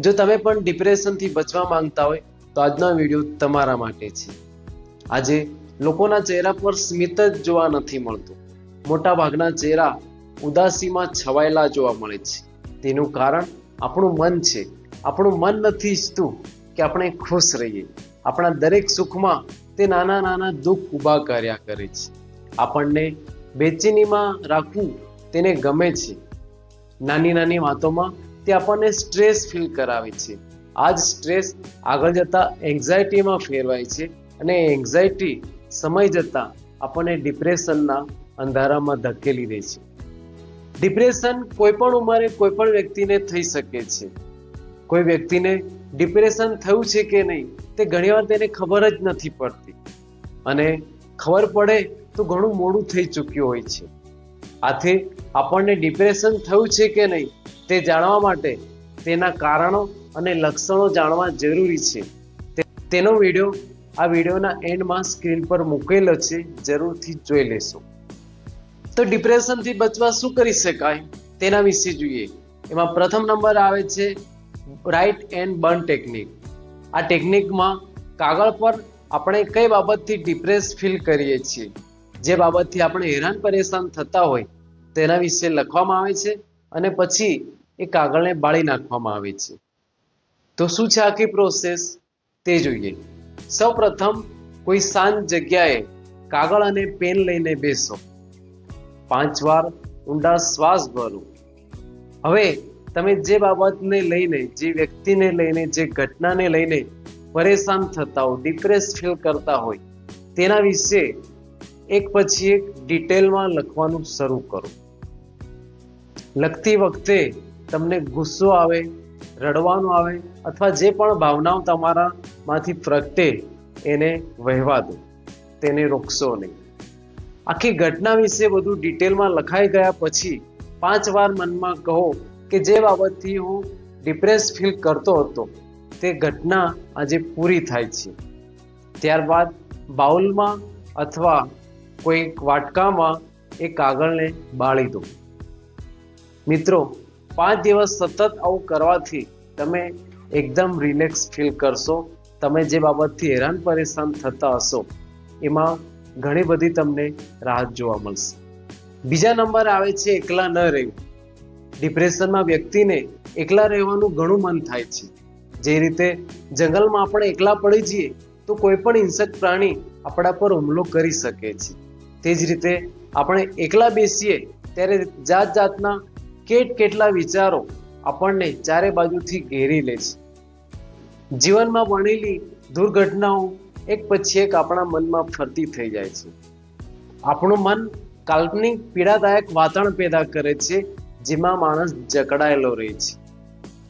જો તમે પણ ડિપ્રેશનથી બચવા માંગતા હોય, તો આજનો વીડિયો તમારા માટે છે. આજે લોકોના ચહેરા પર સ્મિત જ જોવા નથી મળતું. મોટા ભાગના ચહેરા ઉદાસીમાં છવાયેલા જોવા મળે છે. તેનું કારણ આપણું મન છે. આપણું મન નથી ઈચ્છતું કે આપણે ખુશ રહીએ. આપણા દરેક સુખમાં તે નાના નાના દુઃખ ઊભા કર્યા કરે છે. આપણને બેચેનીમાં રાખવું તેને ગમે છે. નાની નાની વાતોમાં તે આપણને સ્ટ્રેસ ફીલ કરાવે છે. આ જ સ્ટ્રેસ આગળ જતા એન્ઝાયટીમાં ફેરવાય છે અને એન્ઝાયટી સમય જતાં આપણને ડિપ્રેશનના અંધારામાં ધકેલી દે છે. ડિપ્રેશન કોઈ પણ ઉંમરે કોઈ પણ વ્યક્તિને થઈ શકે છે. કોઈ વ્યક્તિને ડિપ્રેશન થયું છે કે નહીં, તે ઘણીવાર તેને ખબર જ નથી પડતી. અને ખબર પડે તો ઘણું મોડું થઈ ચૂક્યું હોય છે. આથી આપણને ડિપ્રેશન થયું છે કે નહીં, તે જાણવા માટે તેના કારણો અને લક્ષણો જાણવા જરૂરી છે. તેનો વીડિયો આ વિડીયોના એન્ડમાં સ્ક્રીન પર મૂકેલો છે, જરૂરથી જોઈ લેશો. તો ડિપ્રેશનથી બચવા શું કરી શકાય? તેના વિશે જોઈએ. એમાં પ્રથમ નંબર આવે છે રાઇટ એન્ડ બર્ન ટેકનિક આ ટેકનિકમાં કાગળ પર આપણે કઈ બાબતથી ડિપ્રેસ ફીલ કરીએ છીએ? જે બાબતથી આપણે હેરાન પરેશાન થતા હોય, તેના વિશે લખવામાં આવે છે અને પછી એ કાગળને બાળી નાખવામાં આવે છે. તો શું છે આખી પ્રોસેસ તે જોઈએ. સૌપ્રથમ, કોઈ શાંત જગ્યાએ કાગળ અને પેન લઈને બેસો. પાંચ વાર ઊંડા શ્વાસ ભરો. હવે તમે જે બાબતને લઈને, જે વ્યક્તિને લઈને, જે ઘટનાને લઈને પરેશાન થતા હો ડિપ્રેસ ફીલ કરતા હોય, તેના વિશે એક પછી એક ડિટેલમાં લખવાનું શરૂ કરો. લખતી વખતે તમને ગુસ્સો આવે, રડવાનું આવે અથવા જે પણ ભાવનાઓ તમારામાંથી પ્રગટે એને વહેવા દો. તેને રોકશો નહીં. આખી ઘટના વિશે બધું ડિટેલમાં લખાઈ ગયા પછી પાંચ વાર મનમાં કહો કે જે બાબતથી હું ડિપ્રેસ ફીલ કરતો હતો, તે ઘટના આજે પૂરી થાય છે. ત્યારબાદ બાઉલમાં અથવા કોઈ વાટકામાં એ કાગળને બાળી દો. મિત્રો, પાંચ દિવસ સતત આવું કરવાથી તમે એકદમ રિલેક્સ ફીલ કરશો. તમે જે બાબતથી હેરાન પરેશાન થતા હશો, એમાં ઘણી બધી તમને રાહત જોવા મળશે. બીજા નંબર આવે છે, એકલા ન રહેવું. ડિપ્રેશનમાં વ્યક્તિને એકલા રહેવાનું ઘણું મન થાય છે. જે રીતે જંગલમાં આપણે એકલા પડી જઈએ, તો કોઈ પણ હિંસક પ્રાણી આપણા પર હુમલો કરી શકે છે. તે જ રીતે આપણે એકલા બેસીએ ત્યારે જાત જાતના કેટ કેટલા વિચારો આપણને ચારે બાજુથી ઘેરી લે છે. જીવનમાં બનેલી દુર્ઘટનાઓ એક પછી એક આપણા મનમાં ફરતી થઈ જાય છે. આપણું મન કાલ્પનિક, પીડાદાયક વાતાવરણ પેદા કરે છે, જેમાં માણસ જકડાયેલો રહે છે.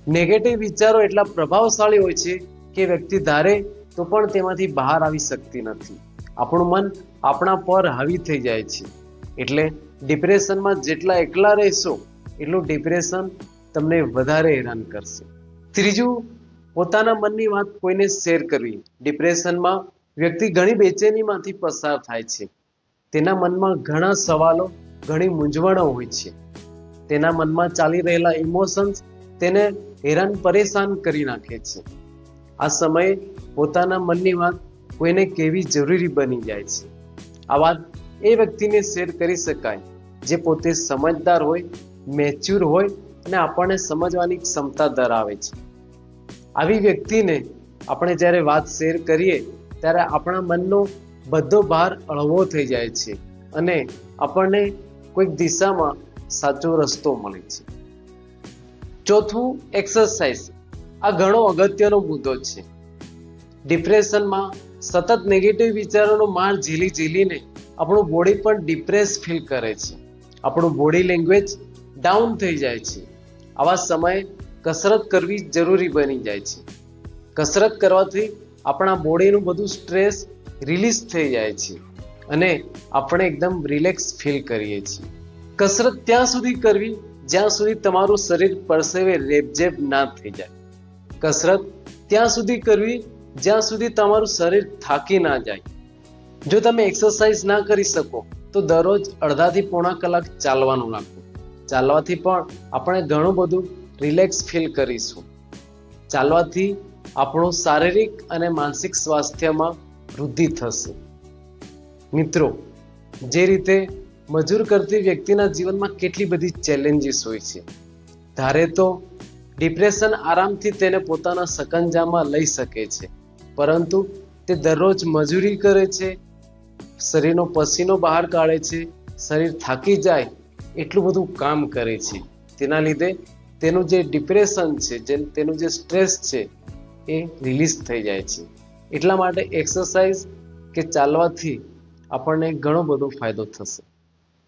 નેગેટિવ વિચારો એટલા પ્રભાવશાળી હોય છે કે વ્યક્તિ ધારે તો પણ તેમાંથી બહાર આવી શકતી નથી. આપણું મન આપણા પર હાવી થઈ જાય છે. એટલે ડિપ્રેશનમાં જેટલા એકલા રહેશો, એટલું ડિપ્રેશન તમને વધારે હેરાન કરશે. ત્રીજું, પોતાના મનની વાત કોઈને શેર કરવી. ડિપ્રેશનમાં વ્યક્તિ ઘણી બેચેનીમાંથી પસાર થાય છે. તેના મનમાં ઘણા સવાલો, ઘણી મૂંઝવણો હોય છે. તેના મનમાં ચાલી રહેલા ઇમોશન્સ તેને હેરાન પરેશાન કરી નાખે છે. આ સમયે પોતાના મનની વાત કોઈને કહેવી જરૂરી બની જાય છે. આ વાત એ વ્યક્તિને શેર કરી શકાય, જે પોતે સમજદાર હોય મેચ્યોર હોય અને આપણને સમજવાની ક્ષમતા ધરાવે છે. આવી વ્યક્તિને આપણે જ્યારે વાત શેર કરીએ, ત્યારે આપણા મનનો બધો ભાર હળવો થઈ જાય છે અને આપણને કોઈક દિશામાં સાચો રસ્તો મળે છે. ચોથું એક્સરસાઇઝ આ ઘણો અગત્યનો મુદ્દો છે. ડિપ્રેશનમાં સતત નેગેટિવ વિચારોનો માર ઝીલી ઝીલીને આપણું બોડી પણ ડિપ્રેસ ફીલ કરે છે. આપણું બોડી લેંગ્વેજ ડાઉન થઈ જાય છે. આવા સમયે કસરત કરવી જરૂરી બની જાય છે. કસરત કરવાથી આપણા બોડીનું બધું સ્ટ્રેસ રિલીઝ થઈ જાય છે અને આપણે એકદમ રિલેક્સ ફીલ કરીએ છીએ. કસરત ત્યાં સુધી કરવી, જ્યાં સુધી તમારું શરીર પરસેવે રેબઝેબ ના થઈ જાય. કસરત ત્યાં સુધી કરવી જ્યાં સુધી તમારું શરીર થાકી ના જાય. જો તમે એક્સરસાઇઝ ના કરી શકો, તો દરરોજ અડધાથી પોણા કલાક ચાલવાનું રાખો ચાલવાથી પણ આપણે ઘણું બધું રિલેક્સ ફીલ કરીશું. ચાલવાથી આપણું શારીરિક અને માનસિક સ્વાસ્થ્યમાં વૃદ્ધિ થશે. મિત્રો, જે રીતે મજૂર કરતી વ્યક્તિના જીવનમાં કેટલી બધી ચેલેન્જીસ હોય છે. ધારે તો ડિપ્રેશન આરામથી તેને પોતાના સકંજામાં લઈ શકે છે. પરંતુ તે દરરોજ મજૂરી કરે છે, શરીરનો પસીનો બહાર કાઢે છે, શરીર થાકી જાય, એટલું બધું કામ કરે છે. તેના લીધે તેનું જે ડિપ્રેશન છે, જે તેનું જે સ્ટ્રેસ છે, એ રિલીઝ થઈ જાય છે. એટલા માટે એક્સરસાઇઝ કે ચાલવાથી આપણને ઘણો બધો ફાયદો થશે.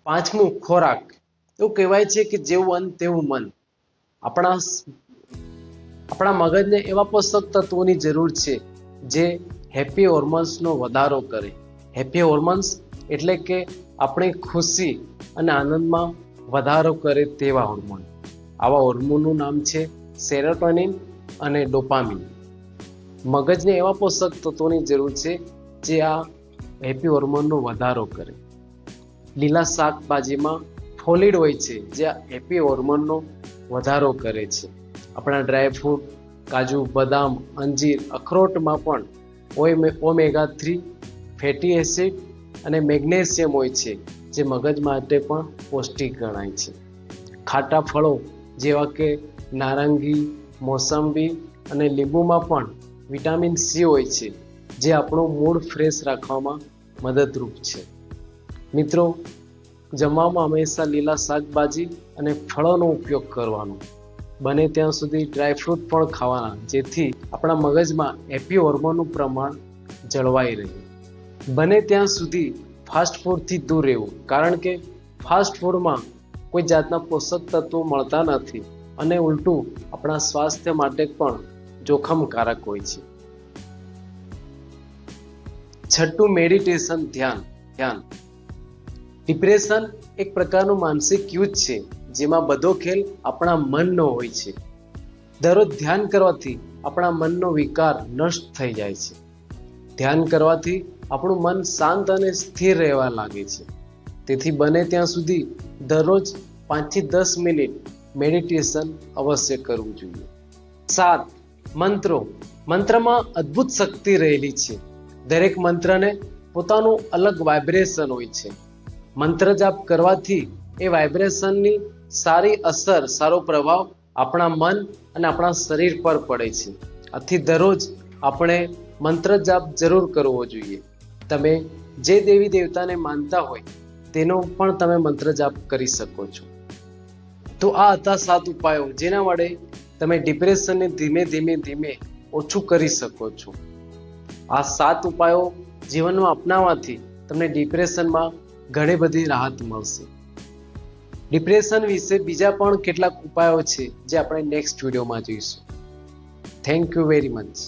પાંચમું, ખોરાક. એવું કહેવાય છે કે જેવું અન્ન, તેવું મન. આપણા આપણા મગજને એવા પોષક તત્વોની જરૂર છે જે હેપી હોર્મોન્સનો વધારો કરે. હેપી હોર્મોન્સ એટલે કે આપણે ખુશી અને આનંદમાં વધારો કરે તેવા હોર્મોન આવા હોર્મોનનું નામ છે સેરોટોનિન અને ડોપામિન મગજને એવા પોષક તત્વોની જરૂર છે જે આ હેપી હોર્મોનનો વધારો કરે. લીલા શાકભાજીમાં ફોલિડ હોય છે જે આ હેપી હોર્મોનનો વધારો કરે છે. આપણા ડ્રાયફ્રૂટ કાજુ, બદામ, અંજીર, અખરોટમાં પણ ઓમેગા થ્રી ફેટી એસિડ અને મેગ્નેશિયમ હોય છે, જે મગજ માટે પણ પૌષ્ટિક ગણાય છે. ખાટા ફળો જેવા કે નારંગી, મોસંબી અને લીંબુમાં પણ વિટામિન સી હોય છે, જે આપણું મૂડ ફ્રેશ રાખવામાં મદદરૂપ છે. મિત્રો, જમવામાં હંમેશા લીલા શાકભાજી અને ફળોનો ઉપયોગ કરવાનો. બને ત્યાં સુધી ડ્રાયફ્રૂટ પણ ખાવાના, જેથી આપણા મગજમાં હેપી હોર્મોનનું પ્રમાણ જળવાઈ રહે. બને ત્યાં સુધી ફાસ્ટ ફૂડથી દૂર રહેવું, કારણ કે ફાસ્ટ ફૂડમાં કોઈ જાતના પોષક તત્વો મળતા નથી અને ઉલટું આપણા સ્વાસ્થ્ય માટે પણ જોખમકારક હોય છે. છઠ્ઠું મેડિટેશન ધ્યાન ધ્યાન. ડિપ્રેશન એક પ્રકારનું માનસિક યુદ્ધ છે. જેમાં બધો ખેલ આપણા મનનો હોય છે. દરરોજ ધ્યાન કરવાથી આપણા મનનો વિકાર નષ્ટ થઈ જાય છે. ધ્યાન કરવાથી આપણું મન શાંત અને સ્થિર રહેવા લાગે છે. તેથી બને ત્યાં સુધી દરરોજ પાંચથી દસ મિનિટ મેડિટેશન અવશ્ય કરવું જોઈએ. સાત, મંત્રો. મંત્રમાં અદ્ભુત શક્તિ રહેલી છે. દરેક મંત્રને પોતાનું અલગ વાઇબ્રેશન હોય છે. મંત્ર જાપ કરવાથી એ વાઇબ્રેશનની સારી અસર, સારો પ્રભાવ આપણા મન અને આપણા શરીર પર પડે છે. આથી દરરોજ આપણે મંત્ર જાપ જરૂર કરવો જોઈએ. તમે જે દેવી દેવતાને માનતા હોય, તેનો પણ તમે મંત્ર જાપ કરી શકો છો. તો આ હતા સાત ઉપાયો, જેના વડે તમે ડિપ્રેશનને ધીમે ધીમે ધીમે ઓછું કરી શકો છો. આ સાત ઉપાયો જીવનમાં અપનાવવાથી તમને ડિપ્રેશનમાં ઘણી બધી રાહત મળશે. ડિપ્રેશન વિશે બીજા પણ કેટલાક ઉપાયો છે જે આપણે નેક્સ્ટ વિડીયોમાં જોઈશું. Thank you very much